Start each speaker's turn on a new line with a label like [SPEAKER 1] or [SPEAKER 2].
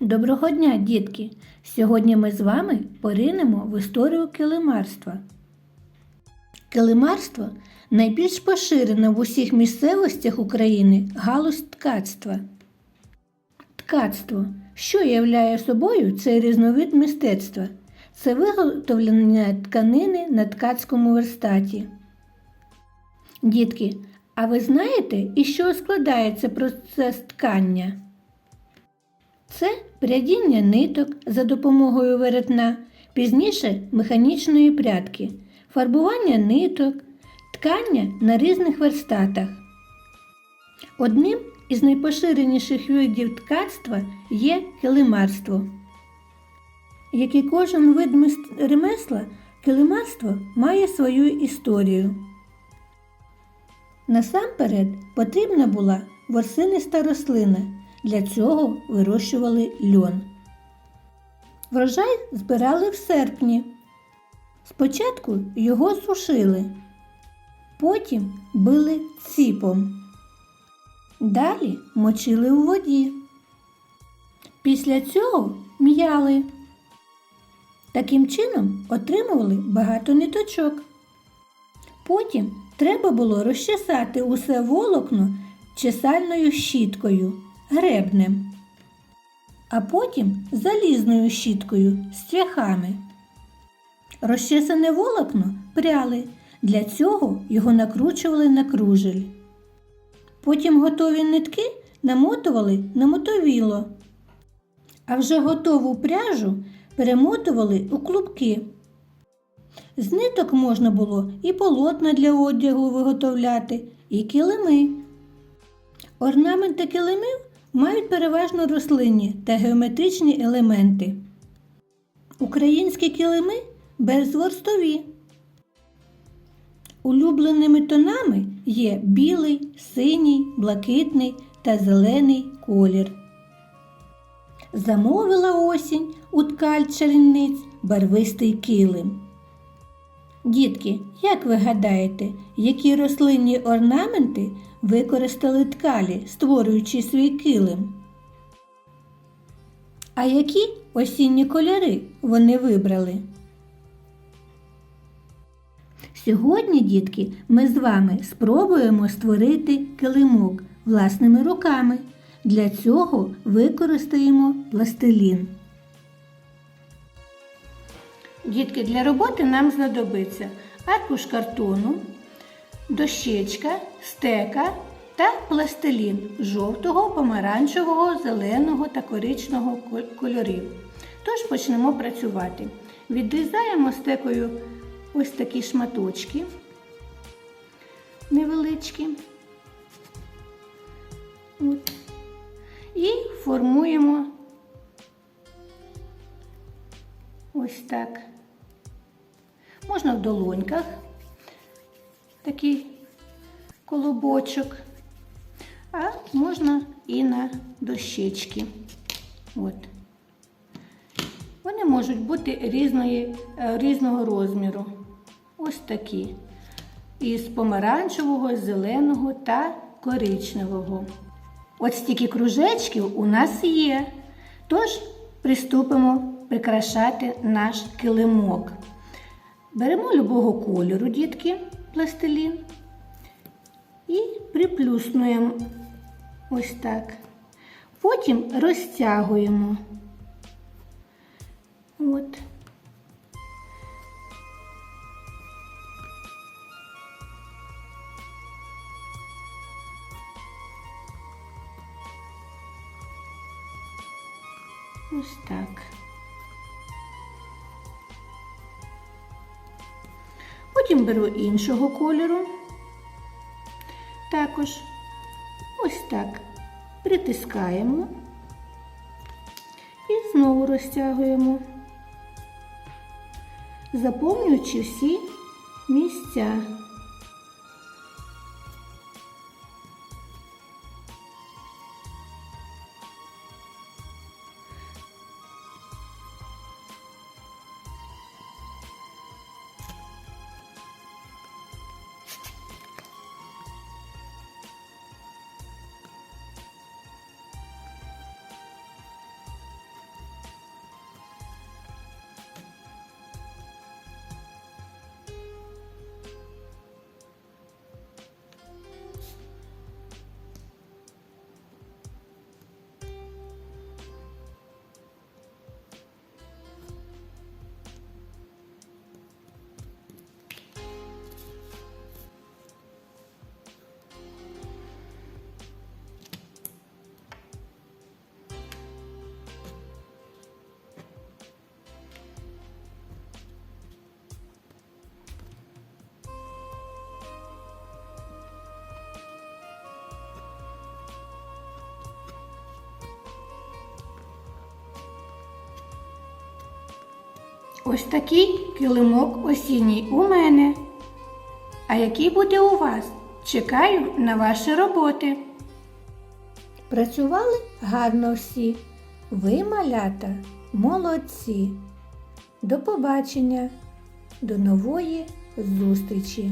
[SPEAKER 1] Доброго дня, дітки! Сьогодні ми з вами поринемо в історію килимарства. Килимарство найбільш поширена в усіх місцевостях України галузь ткацтва. Ткацтво, що являє собою цей різновид мистецтва, це виготовлення тканини на ткацькому верстаті. Дітки, а ви знаєте, із чого складається процес ткання? Це прядіння ниток за допомогою веретна, пізніше механічної прядки, фарбування ниток, ткання на різних верстатах. Одним із найпоширеніших видів ткацтва є килимарство. Як і кожен вид ремесла, килимарство має свою історію. Насамперед потрібна була ворсиниста рослина. Для цього вирощували льон. Врожай збирали в серпні. Спочатку його сушили, потім били ціпом. Далі мочили у воді. Після цього м'яли. Таким чином отримували багато ниточок. Потім треба було розчесати усе волокно чесальною щіткою, гребнем, а потім залізною щіткою з цвяхами. Розчесане волокно пряли, для цього його накручували на кружель. Потім готові нитки намотували на мотовіло, а вже готову пряжу перемотували у клубки. З ниток можна було і полотна для одягу виготовляти, і килими. Орнаменти килимів мають переважно рослинні та геометричні елементи. Українські килими безворстові. Улюбленими тонами є білий, синій, блакитний та зелений колір. Замовила осінь у ткаль черниць барвистий килим. Дітки, як ви гадаєте, які рослинні орнаменти використали ткалі, створюючи свій килим? А які осінні кольори вони вибрали? Сьогодні, дітки, ми з вами спробуємо створити килимок власними руками. Для цього використаємо пластилін. Дітки, для роботи нам знадобиться аркуш картону, дощечка, стека та пластилін жовтого, помаранчевого, зеленого та коричного кольорів. Тож почнемо працювати. Відрізаємо стекою ось такі шматочки невеличкі. От. І формуємо ось так. Можна в долоньках такий колобочок, а можна і на дощечки. От. Вони можуть бути різної, е, різного розміру. Ось такі. Із помаранчевого, зеленого та коричневого. От стільки кружечків у нас є. Тож приступимо прикрашати наш килимок. Беремо любого кольору, дітки, пластилін і приплюснуємо ось так. Потім розтягуємо. От. Ось так. Потім беру іншого кольору. Також ось так притискаємо і знову розтягуємо, заповнюючи всі місця. Ось такий килимок осінній у мене. А який буде у вас? Чекаю на ваші роботи. Працювали гарно всі. Ви, малята, молодці. До побачення, до нової зустрічі!